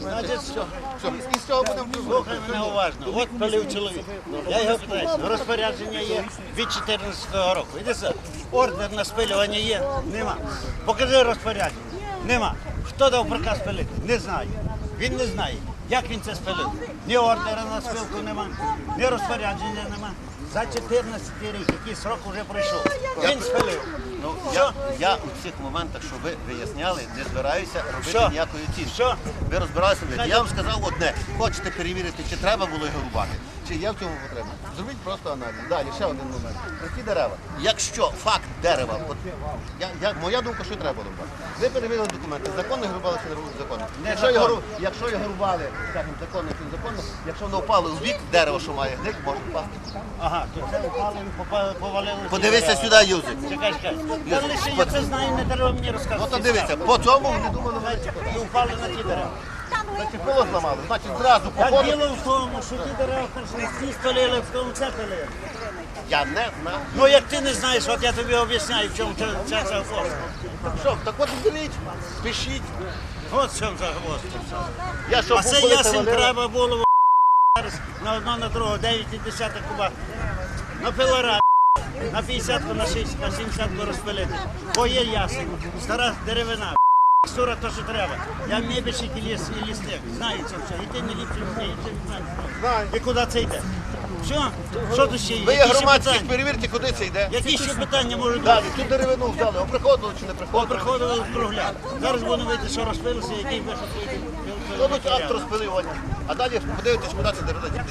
Значить, що? І з цього будемо Слухай мене уважно. От пилив чоловік. Я його питаю, розпорядження є від 14-го року. Іди сюди. Ордер на спилювання є? Нема. Покажи розпорядження. Нема. Хто дав приказ пилити? Не знаю. Він не знає. Як він це спилив? Ні ордера на спилку нема, ні розпорядження нема. За 14 рік, який срок вже пройшов. Він спилив. Ну, я, я у цих моментах, що ви виясняли, не збираюся робити Що? ніякої оцінки. Що? Ви розбиралися. Я вам сказав одне. Хочете перевірити, чи треба було його рубати, чи є в цьому потреба. Зробіть просто аналіз. Далі, ще один момент. Про ті дерева. Якщо факт дерева, от, я, я, моя думка, що треба рубати. Ви перевірили документи, законно рубали чи не рубали законно. Якщо його, ру- якщо його рубали, скажімо, законно чи незаконно, якщо воно впало в бік дерева, що має гник, може впасти. Ага, то це упали, попали, повалили. Подивися сюди. Юзик. Чекай, чекай. Та лише я це знаю, не треба мені Ну розказувати. то дивіться, по цьому вони думали, І упали на ті дерева. Значить, коло зламали. Значить, зразу по Так ходу діло в тому, що ті дерева перші ці спалили, в тому це палили. я не знаю. Ну як ти не знаєш, от я тобі об'ясняю, в чому це, це загвоздка. Що, так от беріть, пишіть. От в чому загвоздка. Я що А це ясен треба було в**, зараз на одно, на друге, 9,10 куба. На пилора, на 50 на 60, на 70 розпилити. Бо є ясен, стара деревина. Сура то, що треба. Я мебельщик і ліс, і лістик. Знаю це все. І ти не ліпше людей, і ти знаєш. І куди це йде? Все? Що тут ще є? Ви є Які ще громадські, питання? перевірте, куди це йде. Які ще питання можуть бути? Далі, цю деревину взяли, оприходили чи не приходили. Приходили в кругляк. Зараз будемо вийти, що розпилися, який виход вийде. Дадуть акт розпилювання, а далі подивитесь, куди це деревина.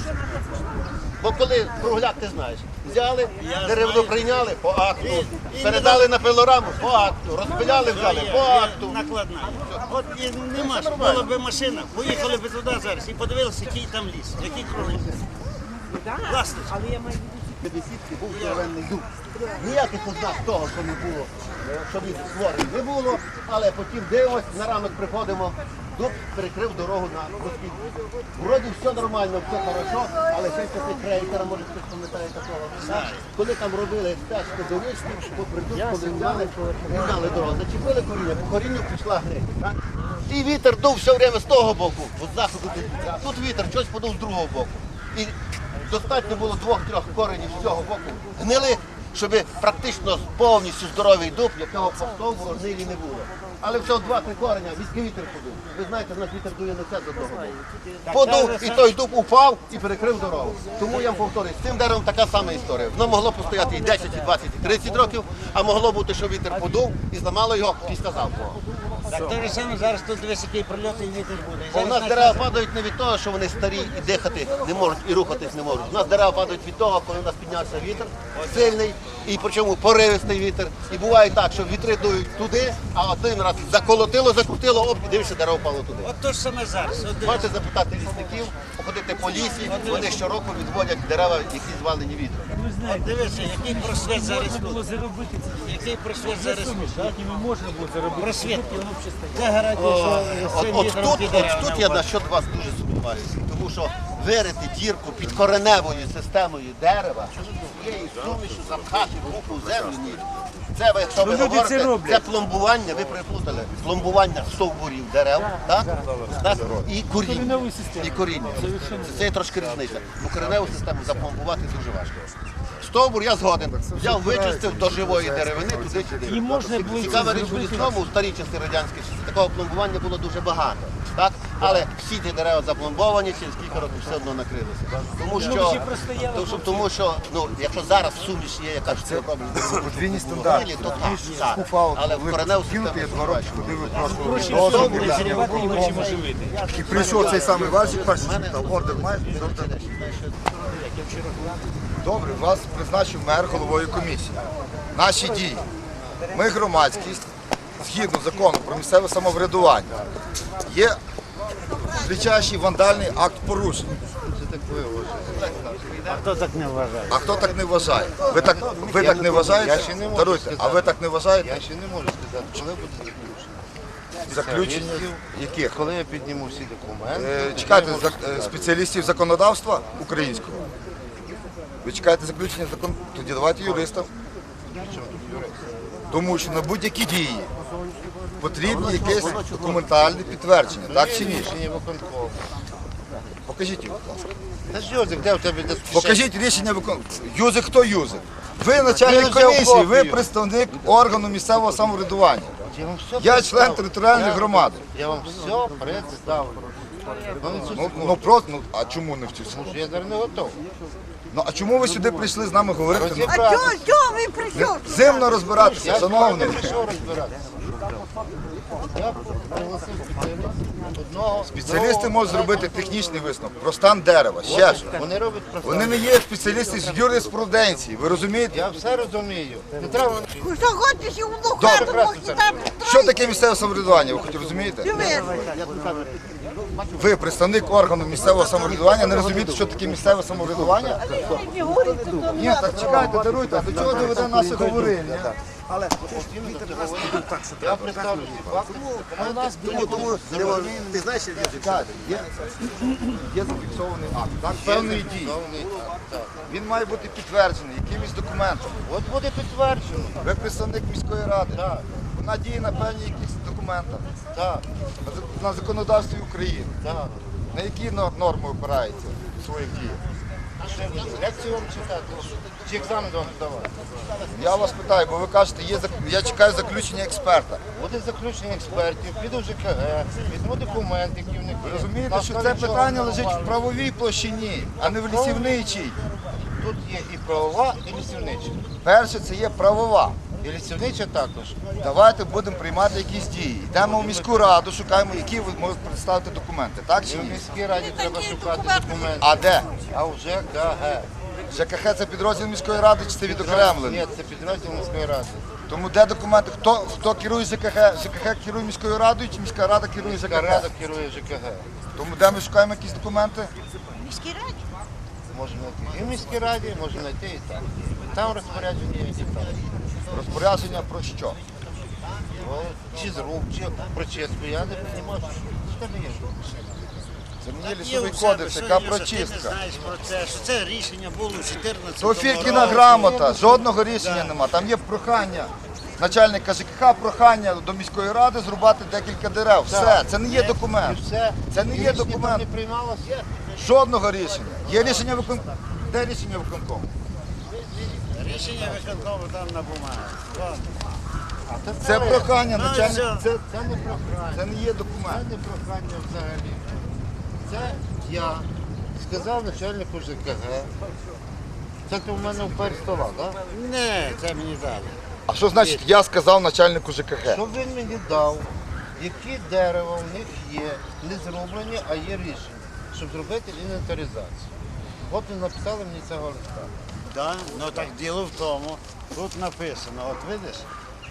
Бо коли кругляк, ти знаєш, взяли, деревину прийняли по акту, передали на пилораму по акту, розпиляли, взяли по акту. Накладна. От і нема ж, була б машина. Поїхали б туди зараз і подивилися, який там ліс, який кругляк. Власне, Десятки був здоровенний дуб. Ніяких ознак того, що не було, е, що він створений, не було, але потім дивимось, на ранок приходимо, дуб перекрив дорогу на Москві. Вроді все нормально, все хорошо, але ще після крейтера, може хтось пам'ятає такого. Коли там робили стежку до вишні, по придурку взяли, взяли дорогу, зачепили коріння, по корінню пішла. Так? І вітер дув все время з того боку, от заходу. до- Тут вітер, щось подув з другого боку. І достатньо було двох-трьох коренів з цього боку гнили, щоб практично повністю здоровий дуб, якого по стовбуру гнилі не було. Але всього два-три кореня, від вітер подув. Ви знаєте, в нас вітер дує не все до того. Подув, і той дуб упав і перекрив дорогу. Тому я вам повторюю, з цим деревом така сама історія. Воно могло постояти і 10, і 20, і 30 років, а могло бути, що вітер подув і зламало його після завтра. Так те ж саме зараз тут дивись, який прильот і вітер буде. І Бо зараз нас дерева падають не від того, що вони старі і дихати не можуть, і рухатись не можуть. У нас дерева падають від того, коли у нас піднявся вітер сильний, і причому поривистий вітер. І буває так, що вітри дують туди, а один раз заколотило, закрутило, оп, і дивишся, дерево впало туди. От то ж саме зараз. От дивись. Можете запитати лісників, походити по лісі, вони щороку відводять дерева, які звалені вітром. От дивися, який просвіт зараз тут. Який просвіт зараз тут. Просвіт. Це гарантія, що От, цим от вітром тут, от тут я насчет на що вас дуже сумніваюся, тому що вирити дірку під кореневою системою дерева, цією сумішу запхати в руку землю, ні. Це ви, якщо ви говорите, це пломбування, ви приплутали, пломбування стовбурів дерев, так? так? І коріння. І коріння. Це, це є трошки різниця. Бо кореневу систему запломбувати дуже важко. Стовбур я згоден. Взяв, вичистив до живої деревини туди-сюди. І можна Цікава річ у лісному, у старій часи радянські часи, такого пломбування було дуже багато. Так? Але всі ці дерева запломбовані, через кілька років все одно накрилися. Тому що, тому що, тому що ну, якщо зараз в суміш є якась це Подвійні стандарти. то так, так. Але в кореневу кинути, я систему два роки ходив просто. І прийшов цей самий Вальчик, перший спитав, ордер маєш? Ордер. Добре, вас призначив мер головою комісії. Наші дії. Ми громадськість, згідно закону про місцеве самоврядування, є кричащий вандальний акт порушення. А хто так не вважає? А хто так не вважає? Ви так, ви так не вважаєте? Я ще не можу Даруйте, сказати. а ви так не вважаєте? Я ще не можу сказати, коли буде заключено. Заключення яких? Коли я підніму всі документи, Е, Чекайте я зак- е, спеціалістів законодавства українського. Ви чекаєте заключення закон. Тоді давайте юристам. Тому що на будь-які дії потрібні якесь документальне підтвердження, так чи ні? Рішення виконкому. Покажіть його, будь ласка. Та ж Йозик, де в тебе де Покажіть рішення виконкому. Юзик хто юзик? Ви начальник комісії, ви представник органу місцевого самоврядування. Я вам все Я представлю. член територіальної громади. Я вам все представлю. Ну, не Ну, ну просто, ну а чому не в цю Тому я зараз не готовий. Ну а чому ви сюди прийшли з нами говорити? Ну, А чого, чого ви прийшов? Зимно розбиратися, Я шановний. прийшов розбиратися. Одного. Спеціалісти можуть зробити технічний висновок про стан дерева. Ще ж. Вони роблять просто. Вони не є спеціалісти з юриспруденції. Ви розумієте? Я все розумію. Не треба. Що і в лохату, прекрасно, мог там Що таке місцеве самоврядування? Ви хоч розумієте? Дивись. Ви представник органу місцевого самоврядування, не розумієте, що таке місцеве самоврядування? Ні, так чекайте, даруйте, до чого доведе наше говорення? Я представлю всі факти. У нас Тому, тому не можу. Ти знаєш, є, зафіксований акт, так, певної дії. Він має бути підтверджений якимось документом. От буде підтверджено. Ви представник міської ради. Вона діє на певні якісь документах. Так, На законодавстві України. так. На які норми опирається в своїх діях? Лекцію вам читати? Чи екзамен вам здавати? Я вас питаю, бо ви кажете, є зак- я чекаю заключення експерта. Буде заключення експертів, піду в ЖКГ, візьму документ, який в них Ви розумієте, На що основі це чого питання лежить в правовій площині, а не в лісівничій. Тут є і правова, і лісівнича. Перше, це є правова. І лісівнича також. Давайте будемо приймати якісь дії. Йдемо в міську раду, шукаємо, які ви можете представити документи. Так чи І в міській раді треба шукати документи. А де? А в ЖКГ. ЖКХ це підрозділ міської ради чи це відокремлений? Ні, це підрозділ міської ради. Тому де документи? Хто, хто керує ЖКХ? ЖКХ керує міською радою чи міська рада керує Міська ЖКХ? рада керує ЖКГ. Тому де ми шукаємо якісь документи? Міській раді. Можна знайти і в міській раді, можна знайти і там. Там розпорядження є, і там. Розпорядження про що? О, Чи зруб, чи прочистку, я не розумію, що є. Це не є Є лісовий кодекс, яка прочистка. це, рішення було в 14 То Фіркіна грамота, жодного рішення нема. Там є прохання. Начальника ЖКХ прохання до міської ради зрубати декілька дерев. Все, це не є документ. Це не є документ. Жодного рішення. Є рішення виконкому. Де рішення виконкому? Рішення виконкому там на бумазі. Це прохання Ну, начальника. все. Це, Це не прохання. це не є Це не прохання взагалі. Це я сказав начальнику ЖКГ. Це ти в мене вперед стола, так? Не, це мені дали. А що значить я сказав начальнику ЖКХ? Щоб він мені дав, які дерева в них є, не зроблені, а є рішення, щоб зробити інвентаризацію. От і написали мені цього листа. Да? Ну так діло в тому. Тут написано, от видиш,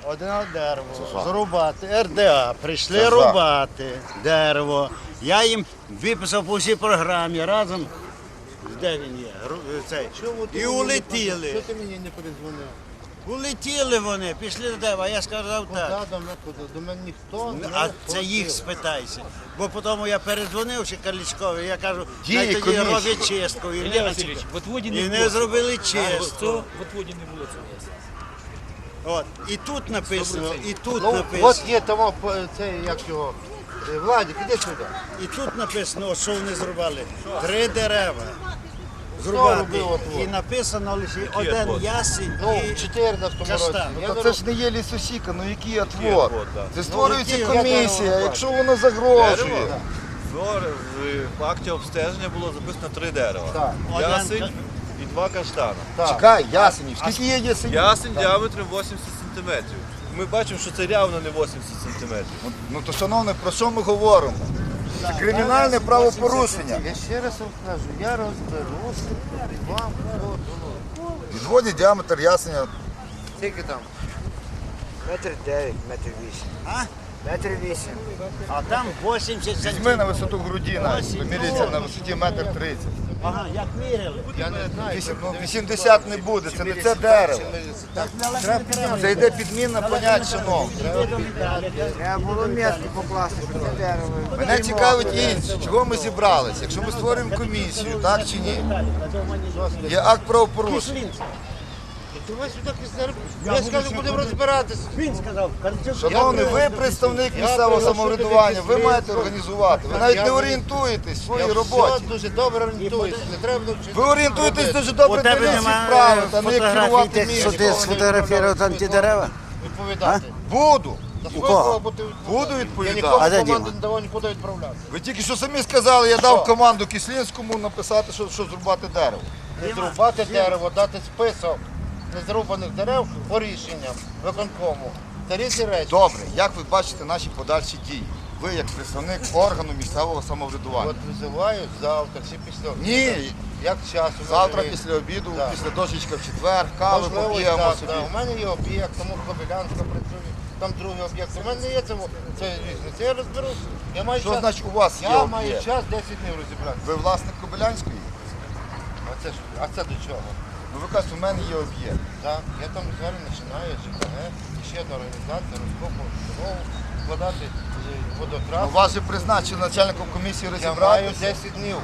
одне дерево зрубати, РДА, прийшли Це рубати дерево. Я їм виписав по всій програмі разом. Де він є? Ру- Цей. І улетіли. Що Чого ти мені не передзвонив? Улетіли вони, пішли до тебе, а я сказав Куди так. до мене, куди? До мене ніхто не А це їх спитайся. Бо потім я передзвонив ще Карлічкові, я кажу, Дії «Най тоді роблять чистку. І, Ілля не, Васильович, в отводі не і було. зробили чистку. в отводі не було цього. От. І тут написано, і тут Ну, написано, от є тому, це, як його, е, Владик, іди сюди. і тут написано, от що вони зрубали. Три дерева. Зрубати. І написано лише один ясень Ну, і в 14 році. каштан. Я Та це ж не є лісосіка, ну який отвор? Це створюється який комісія, якщо воно загрожує. В акті обстеження було записано три дерева. Так. Ясень і два каштани. Чекай, ясенів, скільки є ясенів? Ясень діаметром 80 см. Ми бачимо, що це явно не 80 см. Ну то, шановне, про що ми говоримо? Це кримінальне правопорушення. Я ще раз вам кажу, я розберуся, вам. Відводять діаметр ясеня. Скільки там? Метр дев'ять, метр вісім. А? Метр вісім. А там 80 Візьми на висоту грудіна, навіть, поміряється на висоті метр тридцять. Ага, як міряли. Я не знаю. Ну, 80 не буде, це не це дерево. Це йде підмінна понять, шановні. Треба було місце покласти, щоб це дерево. Мене цікавить інше, чого ми зібралися. Якщо ми створюємо комісію, так чи ні? Є акт правопорушення. Давай сюди кисер. Я скажу, будемо розбиратися. Він сказав. Шановний, ви представник місцевого самоврядування, ви маєте організувати. Ви навіть не орієнтуєтесь в своїй роботі. дуже добре орієнтуюся. Не треба навчити. Ви орієнтуєтесь дуже добре тебе для справи, та не як керувати тих, що містом. ти сфотографував там ті дерева? Відповідати. Буду. У кого? Буду Я відповідати. нікому А де команду Діма? не давав нікуди відправляти. Ви тільки що самі сказали, я дав команду Кислінському написати, що, що зрубати дерево. Не зрубати дерево, дати список незрубаних дерев по рішенням виконкому. Це різні речі. Добре, як ви бачите наші подальші дії? Ви як представник органу місцевого самоврядування. От визиваю завтра чи після обіду. Ні, Як час? завтра після обіду, Так. після дощечка в четвер, кави Можливо, поп'ємо так, собі. да. У мене є об'єкт, тому Кобилянська працює, там другий об'єкт. У мене є це, це різниця. Я розберусь. Я маю Що час, значить у вас є я маю об'єкт? час 10 днів розібратися. Ви власник Кобилянської? А це, ж- а це до чого? Ну ви кажете, у мене є об'єкт. Так, я там зараз починаю ЖКГ, і ще одна організація, розкопувати дорогу, вкладати е, Ну, вас же призначили начальником комісії Я маю розібратися. 10 днів.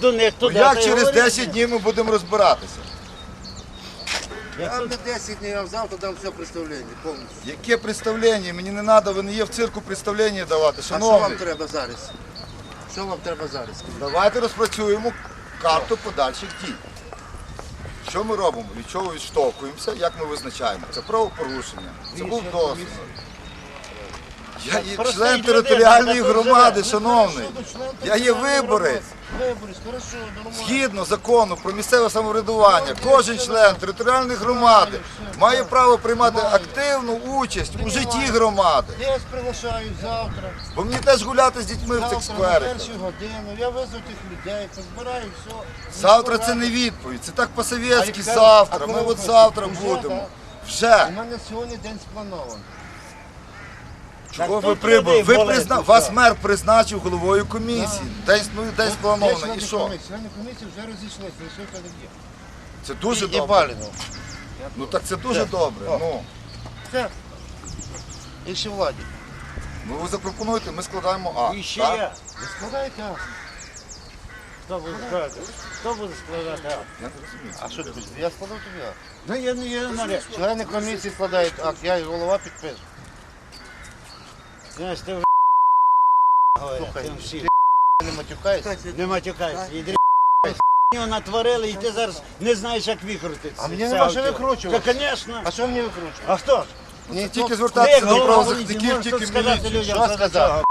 До них Ну, туди. Як через 10 днів ми будемо розбиратися? Я вам не 10 днів, а завтра дам все представлення повністю. Яке представлення? Мені не треба, ви не є в цирку представлення давати. А що вам Шановний, треба зараз? Що вам треба зараз? давайте розпрацюємо карту подальших дій. Що ми робимо? Від чого відштовхуємося? Як ми визначаємо? Це правопорушення. Це був досвід. Я є Простий член людина, територіальної яка тут громади, живе. шановний. Я є виборець. Виборець, хорошо, нормально. Згідно закону про місцеве самоврядування, кожен член територіальної громади має право приймати активну участь у житті громади. Я вас приглашаю завтра. Бо мені теж гуляти з дітьми в цих Завтра на першу годину. Я везу тих людей, позбираю все. Завтра це не відповідь, це так по-совєтськи завтра. Ми от завтра будемо. У мене сьогодні день спланований. Чого ви прибули? Ви призна... Вас мер призначив головою комісії. День, ну, день Є сплановано. члени І що? комісії. Члени комісії вже розійшлися, лишився Олексій. Це дуже І добре. Балінов. Ну так це дуже добре. Ну, Все. І ще владі. ну ви запропонуєте, ми складаємо акт. І ще так? я. Ви складаєте акт. Хто буде складати? Хто буде складати? акт? Я не розумію. А що ти хочеш? Я складав тобі акт. Ну я не я не Члени комісії складають акт, я і голова підписую. Знаєш, ти в говорять, тим. Не матюкайся. Не матюкайся. І дрі- натворили, і ти зараз не знаєш, як викрутитися. А мені Це нема що викручувати. Та, звісно. А що мені викручувати? А хто ж? Це тільки звертатися до правозахисників, тільки сказати міліцію. людям, Що сказати?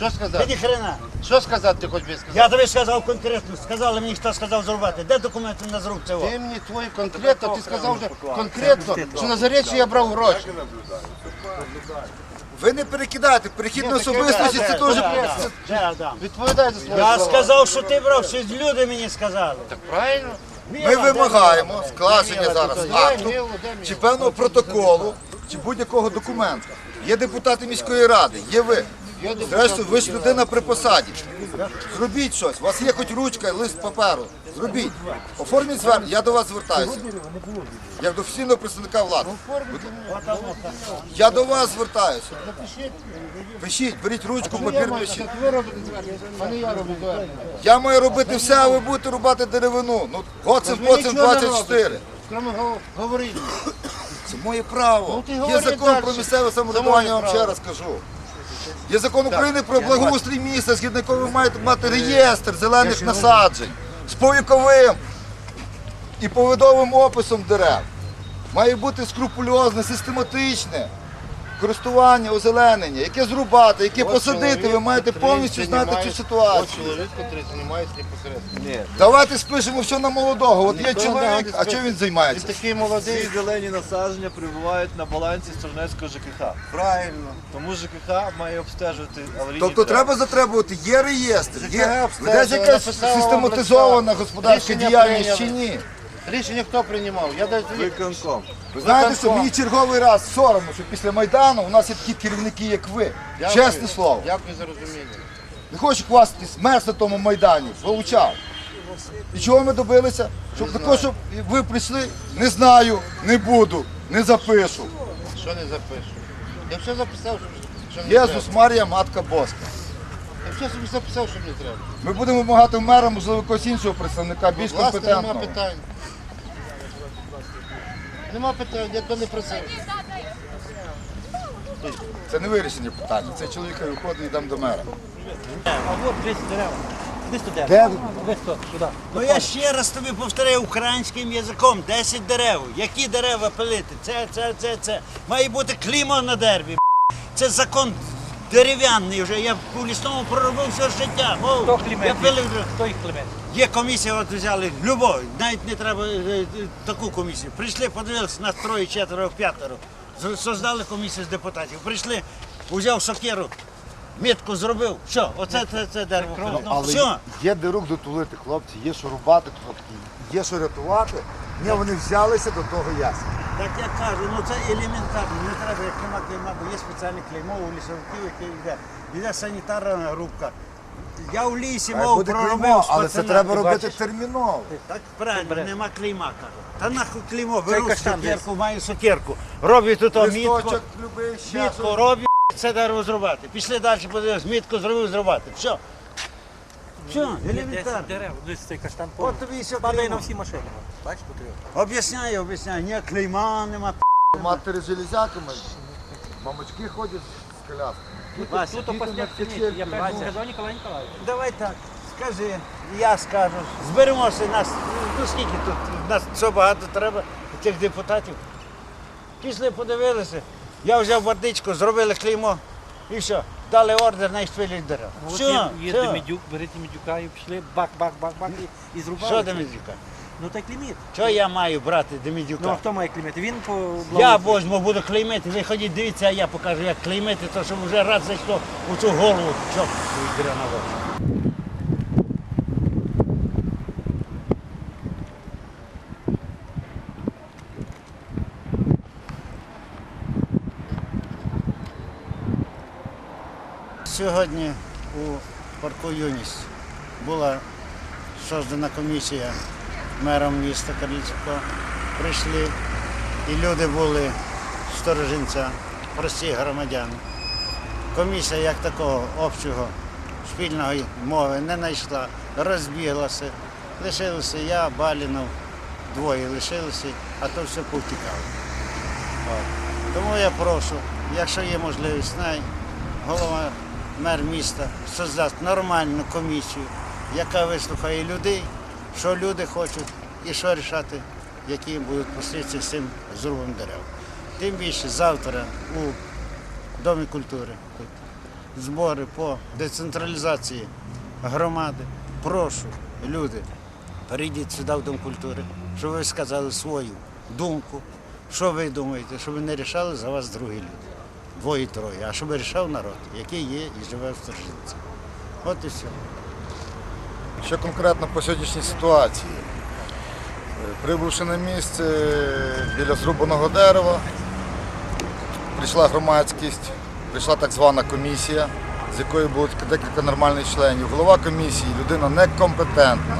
Що сказати? Ти ні хрена. Що сказати ти хоч би сказати? Я тобі сказав конкретно, сказали мені, хто сказав зрубати. Де документи на зруб цього? Ти мені твої конкретно, ти сказав вже конкретно, що на заречі я брав гроші. Ви не перекидайте, перехід на особистості це Адам? Відповідай за свої Я сказав, що ти брав, щось люди мені сказали. Так правильно? Ми вимагаємо складення зараз акту чи певного протоколу, чи будь-якого документу. Є депутати міської ради, є ви. Зрештою, ви ж людина при посаді. Зробіть щось. У вас є хоч ручка, лист паперу. Зробіть. Оформіть звернення. Я до вас звертаюся. Як до офіційного представника влади. Я до вас звертаюся. Пишіть, беріть ручку, папір пишіть. я маю робити все, а ви будете рубати деревину. Ну, нічого не 24. робите. Кроме го- говорити. Це моє право. Ну, Є закон про місцеве самоврядування, я вам ще раз кажу. Є закон України про благоустрій міста, згідно якого ви маєте мати реєстр зелених насаджень повіковим і повідовим описом дерев. Має бути скрупульозне, систематичне користування, озеленення, яке зрубати, яке От посадити. Ви чоловік, маєте котрий повністю знати цю ситуацію. От чоловік, який займається непосередньо. Давайте спишемо все на молодого. От є Ніхто не чоловік, а чим він Він займається? такий Ці молодий. зелені насадження перебувають на балансі Сторнецького ЖКХ. Правильно. Тому ЖКХ має обстежувати аварійні Тобто треба затребувати, є реєстр, ЖКГ є обстежує, ведеться якась вам систематизована листа. господарська Рішення діяльність чи прийняли. ні. Рішення хто приймав? Я навіть Виконком. Ви знаєте, що мені черговий раз соромно, що після Майдану у нас є такі керівники, як ви. Дякую. Чесне слово. Дякую за розуміння. Не хочу хвастатись, мер на тому Майдані, вилучав. І чого ми добилися? Щоб також, щоб ви прийшли, не знаю, не буду, не запишу. Що не запишу? Я все записав, що, не Єсус Марія, Матка Боска. треба. Я все собі записав, що мені треба. Ми будемо вимагати в мера, можливо, якогось іншого представника, більш Власне, нема компетентного. питань. Нема питань, ніхто не просив. Це не вирішення питання. Це чоловіка виходить і йдемо до мера. А от 200 дерева. Десь туди. Де? Десь то, сюди. Ну я ще раз тобі повторяю українським язиком. 10 дерев. Які дерева пилити? Це, це, це, це. Має бути клімо на дереві. Це закон дерев'яний вже. Я в лісному проробив все життя. Мов, Хто я клімент? пилив вже. Хто їх клімент? Є комісія, от взяли любов, навіть не треба е, е, таку комісію. Прийшли, подивилися на троє, четверо, п'ятеро. З- Создали комісію з депутатів. Прийшли, взяв сокиру, мітку зробив. Що, оце це, це дерево. пилить. Але Все. є де рук дотулити, хлопці, є що рубати, є що рятувати. Ні, вони взялися до того ясно. Так я кажу, ну це елементарно, не треба як клейма клейма, бо є спеціальне клеймо у лісовиків, яке йде. Йде санітарна рубка. Я в лісі Хай мов буде проробив клеймо, з але це пацанами. треба робити бачиш? терміново. Так правильно, нема клейма, кажу. Та нахуй клеймо, беру каштан сокирку, маю сокирку. Роблю тут о, мітку, Листочок любий, мітку роблю, це дерево зрубати. Пішли далі, подивилися, мітку зробив, зрубати. Все. Все, 10 елементарно. дерев. Десь цей каштан От тобі і все Падає на клеймо. всі машини. Бачиш, потрібно. Об'ясняю, об'ясняю, ні клейма нема. Матері з железяками, мамочки ходять з колясками. Вася, Тут опасняк сильніший. Я першому сказав Ніколай Ніколаєвич. Давай так, скажи, я скажу. Зберемося нас. Ну скільки тут? Нас що багато треба тих депутатів. Пішли, подивилися. Я взяв водичку, зробили клеймо і все. Дали ордер на шпилють дерева. От Все, є, є все. Демідюк, берете Медюка і пішли, бак, бак, бак, бак, і, і зрубали. Що Демідюка? Ну так кліміт. Що я маю брати Ну а хто має кліміт? Він по Я возьму, буду клеймити, ви ходіть, дивіться, а я покажу, як клеймити, то що вже раз зайшло у цю голову, щоб на Сьогодні у парку Юність була создана комісія мером міста Карлівського. Прийшли і люди були сторожинця, прості громадяни. Комісія як такого общого спільної мови не знайшла, розбіглася. Лишилося я, Балінов, двоє лишилися, а то все повтікало. Тому я прошу, якщо є можливість, най голова мер міста создасть нормальну комісію, яка вислухає людей, що люди хочуть і що рішати, які будуть послідці з цим зрубом дерев. Тим більше завтра у Домі культури збори по децентралізації громади. Прошу, люди, прийдіть сюди в Дом культури, щоб ви сказали свою думку, що ви думаєте, щоб ви не рішали за вас другі люди. Двоє-троє, а щоб рішав народ, який є і живе в Сторжинці. От і все. Що конкретно по сьогоднішній ситуації? Е, Прибувши на місце біля зрубаного дерева, прийшла громадськість, прийшла так звана комісія, з якої було декілька нормальних членів. Голова комісії людина некомпетентна.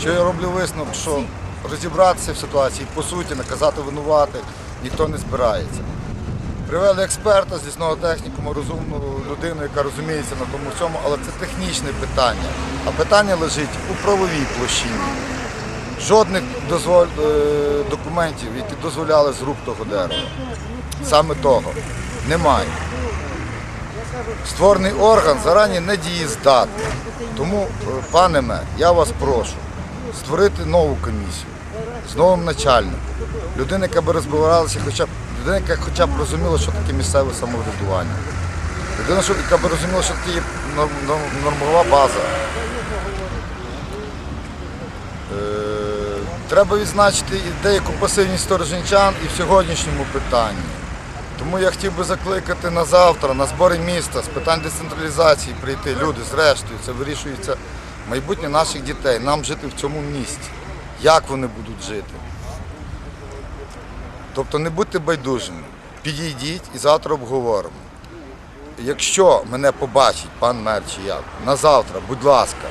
Що я роблю висновок, що розібратися в ситуації, по суті, наказати винувати ніхто не збирається. Привели експерта з лісного технікуму, розумну людину, яка розуміється на тому всьому, але це технічне питання. А питання лежить у правовій площині. Жодних дозволь, е, документів, які дозволяли зруб того дерева. Саме того немає. Створений орган зарані не дієздатний. Тому, е, пане мер, я вас прошу створити нову комісію з новим начальником. Людина, яка би розбиралася, хоча б людина, яка хоча б розуміла, що таке місцеве самоврядування. Людина, яка б розуміла, що таке є норм- норм- нормова база. Е, Треба відзначити і деяку пасивність стороженчан і в сьогоднішньому питанні. Тому я хотів би закликати на завтра, на збори міста з питань децентралізації прийти. Люди, зрештою, це вирішується майбутнє наших дітей, нам жити в цьому місті. Як вони будуть жити? Тобто не будьте байдужими, підійдіть і завтра обговоримо. Якщо мене побачить пан мер чи я, на завтра, будь ласка,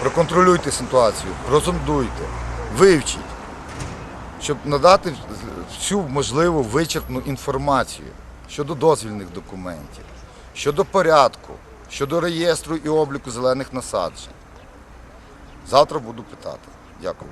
проконтролюйте ситуацію, прозондуйте, вивчіть, щоб надати всю можливу вичерпну інформацію щодо дозвільних документів, щодо порядку, щодо реєстру і обліку зелених насаджень. Завтра буду питати. Дякую.